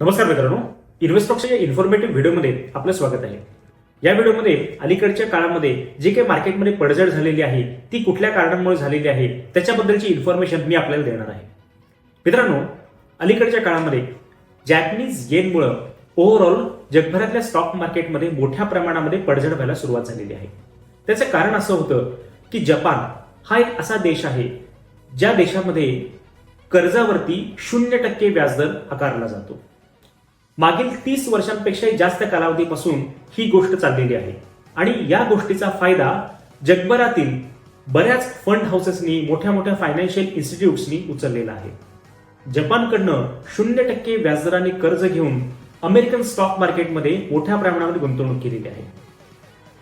नमस्कार मित्रांनो इन्व्हेस्टॉक्सच्या इन्फॉर्मेटिव्ह व्हिडिओमध्ये आपलं स्वागत आहे. या व्हिडिओमध्ये अलीकडच्या काळामध्ये जे काही मार्केटमध्ये पडझड झालेली आहे ती कुठल्या कारणांमुळे झालेली आहे त्याच्याबद्दलची इन्फॉर्मेशन मी आपल्याला देणार आहे. मित्रांनो अलीकडच्या काळामध्ये जॅपनीज येनमुळं ओव्हरऑल जगभरातल्या स्टॉक मार्केटमध्ये मोठ्या प्रमाणामध्ये पडझड व्हायला सुरुवात झालेली आहे. त्याचं कारण असं होतं की जपान हा एक असा देश आहे ज्या देशामध्ये कर्जावरती शून्य टक्के व्याजदर आकारला जातो. मागील तीस वर्षांपेक्षाही जास्त कालावधीपासून ही गोष्ट चाललेली आहे. आणि या गोष्टीचा फायदा जगभरातील बऱ्याच फंड हाऊसेसनी मोठ्या मोठ्या फायनान्शियल इन्स्टिट्यूट्सनी उचललेला आहे. जपानकडनं शून्य टक्के व्याजदराने कर्ज घेऊन अमेरिकन स्टॉक मार्केटमध्ये मोठ्या प्रमाणावर गुंतवणूक केलेली आहे.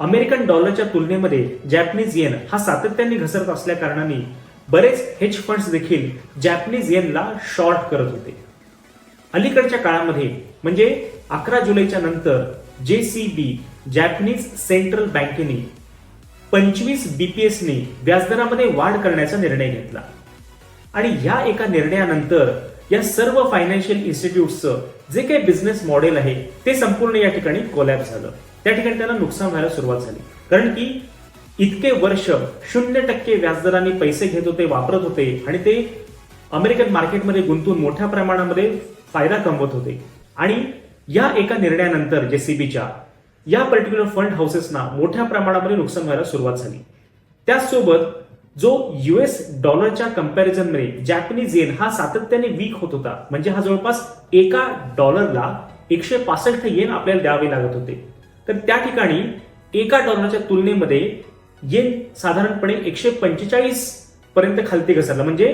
अमेरिकन डॉलरच्या तुलनेमध्ये जॅपनीज येन हा सातत्याने घसरत असल्या कारणाने बरेच हेज फंड्स देखील जॅपनीज येनला शॉर्ट करत होते. अलीकडच्या काळामध्ये म्हणजे अकरा जुलैच्या नंतर जे सी बी जॅपनीज सेंट्रल बँकेने पंचवीस बीपीएसने व्याजदरामध्ये वाढ करण्याचा निर्णय घेतला. आणि या एका निर्णयानंतर या सर्व फायनान्शियल इन्स्टिट्यूटचं जे काही बिझनेस मॉडेल आहे ते संपूर्ण या ठिकाणी कोलॅप्स झालं. त्या ठिकाणी त्यांना नुकसान व्हायला सुरुवात झाली. कारण की इतके वर्ष शून्य टक्के व्याजदराने पैसे घेत होते वापरत होते आणि ते अमेरिकन मार्केटमध्ये गुंतून मोठ्या प्रमाणामध्ये फायदा कमवत होते. आणि या एका निर्णयानंतर जेसीबीच्या या पर्टिक्युलर फंड हाऊसेसना मोठ्या प्रमाणामध्ये नुकसान व्हायला सुरुवात झाली. त्याचसोबत जो युएस डॉलरच्या कंपॅरिझनमध्ये जॅपनीज येन हा सातत्याने वीक होत होता म्हणजे हा जवळपास एका डॉलरला एकशे पासष्ट येन आपल्याला द्यावे लागत होते. तर त्या ठिकाणी एका डॉलरच्या तुलनेमध्ये येन साधारणपणे एकशे पंचेचाळीस पर्यंत खालती घसरला. म्हणजे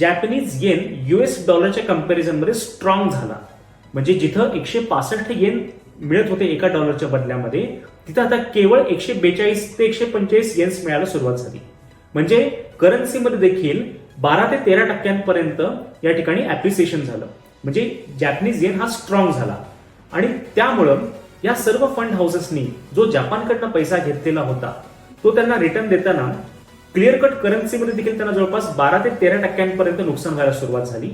जॅपनीज येन युएस डॉलरच्या कम्पॅरिझनमध्ये स्ट्रॉंग झाला. म्हणजे जिथं एकशे पासष्ट येन मिळत होते एका डॉलरच्या बदल्यामध्ये तिथं आता केवळ एकशे बेचाळीस ते एकशे पंचेचाळीस येन्स मिळायला सुरुवात झाली. म्हणजे करन्सीमध्ये देखील बारा ते तेरा टक्क्यांपर्यंत या ठिकाणी ऍप्रिसिएशन झालं. म्हणजे जॅपनीज येन हा स्ट्रॉंग झाला. आणि त्यामुळं या सर्व फंड हाऊसेसनी जो जपानकडनं पैसा घेतलेला होता तो त्यांना रिटर्न देताना क्लिअर कट करन्सीमध्ये देखील त्यांना जवळपास बारा ते तेरा टक्क्यांपर्यंत नुकसान व्हायला सुरुवात झाली.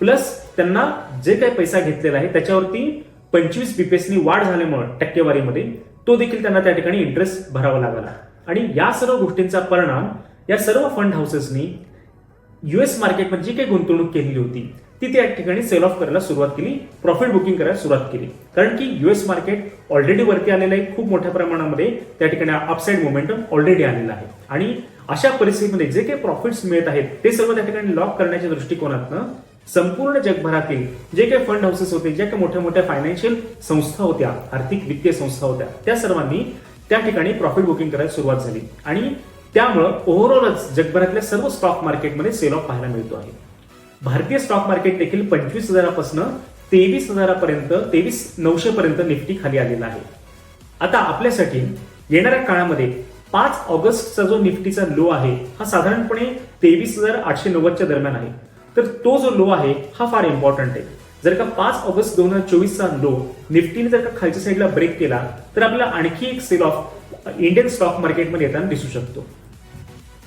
प्लस त्यांना जे काही पैसा घेतलेला आहे त्याच्यावरती पंचवीस बीपीएसनी वाढ झाल्यामुळे टक्केवारीमध्ये तो देखील त्यांना त्या ठिकाणी इंटरेस्ट भरावा लागला. आणि या सर्व गोष्टींचा परिणाम या सर्व फंड हाऊसेसनी युएस मार्केटमध्ये जी काही गुंतवणूक केलेली होती ती त्या ठिकाणी सेल ऑफ करायला सुरुवात केली प्रॉफिट बुकिंग करायला सुरुवात केली. कारण की युएस मार्केट ऑलरेडी वरती आलेलं आहे खूप मोठ्या प्रमाणामध्ये त्या ठिकाणी अपसाईड मोमेंटम ऑलरेडी आलेला आहे. आणि अशा परिस्थितीमध्ये जे काही प्रॉफिट्स मिळत आहेत ते सर्व त्या ठिकाणी लॉक करण्याच्या दृष्टिकोनातनं संपूर्ण जगभरातील जे काही फंड हाऊसेस होते ज्या काही मोठ्या मोठ्या फायनान्शियल संस्था होत्या आर्थिक वित्तीय संस्था होत्या त्या सर्वांनी त्या ठिकाणी प्रॉफिट बुकिंग करायला सुरुवात झाली. आणि त्यामुळं ओव्हरऑलच जगभरातल्या सर्व स्टॉक मार्केटमध्ये सेल ऑफ पाहायला मिळतो आहे. भारतीय स्टॉक मार्केट देखील पंचवीस हजारापासून तेवीस हजारापर्यंत तेवीस नऊशे पर्यंत निफ्टी खाली आलेला आहे. आता आपल्यासाठी येणाऱ्या काळामध्ये पाच ऑगस्टचा जो निफ्टीचा लो आहे हा साधारणपणे तेवीस हजार आठशे नव्वदच्या दरम्यान आहे. तर तो जो लो आहे हा फार इम्पॉर्टंट आहे. जर का पाच ऑगस्ट दोन हजार चोवीसचा लो निफ्टीने जर का खालच्या साईडला ब्रेक केला तर आपल्याला आणखी एक सेल ऑफ इंडियन स्टॉक मार्केटमध्ये येताना दिसू शकतो.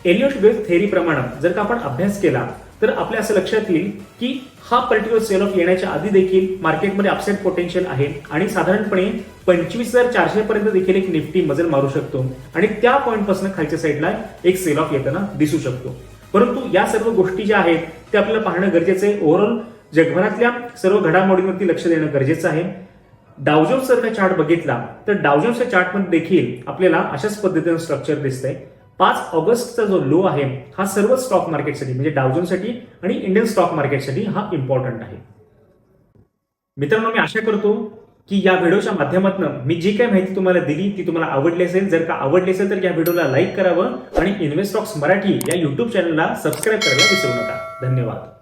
एलियोट वेल्थ थेअरी प्रमाणे जर का आपण अभ्यास केला तर आपल्या असं लक्षात येईल की हा पर्टिक्युलर सेल ऑफ येण्याच्या आधी देखील मार्केटमध्ये अपसेट पोटेन्शियल आहे आणि साधारणपणे पंचवीस हजार चारशे पर्यंत देखील एक निफ्टी मजल मारू शकतो. आणि त्या पॉईंटपासून खालच्या साईडला एक सेल ऑफ येताना दिसू शकतो. परंतु या सर्व गोष्टी ज्या आहेत त्या आपल्याला पाहणं गरजेचं आहे. ओव्हरऑल जगभरातल्या सर्व घडामोडींवरती लक्ष देणं गरजेचं आहे. डावजोन्स जर का चार्ट बघितला तर डावजोन्सच्या चार्टमध्ये देखील आपल्याला अशाच पद्धतीनं स्ट्रक्चर दिसतंय. पाच ऑगस्टचा जो लो आहे हा सर्व स्टॉक मार्केटसाठी म्हणजे डावजोनसाठी आणि इंडियन स्टॉक मार्केटसाठी हा इम्पॉर्टंट आहे. मित्रांनो मी आशा करतो की या व्हिडिओच्या माध्यमातून मी जी काही माहिती तुम्हाला दिली ती तुम्हाला आवडली असेल. जर का आवडली असेल तर या व्हिडिओला लाईक करावं आणि इन्व्हेस्टॉक्स मराठी या युट्यूब चॅनलला सबस्क्राईब करायला विसरू नका. धन्यवाद.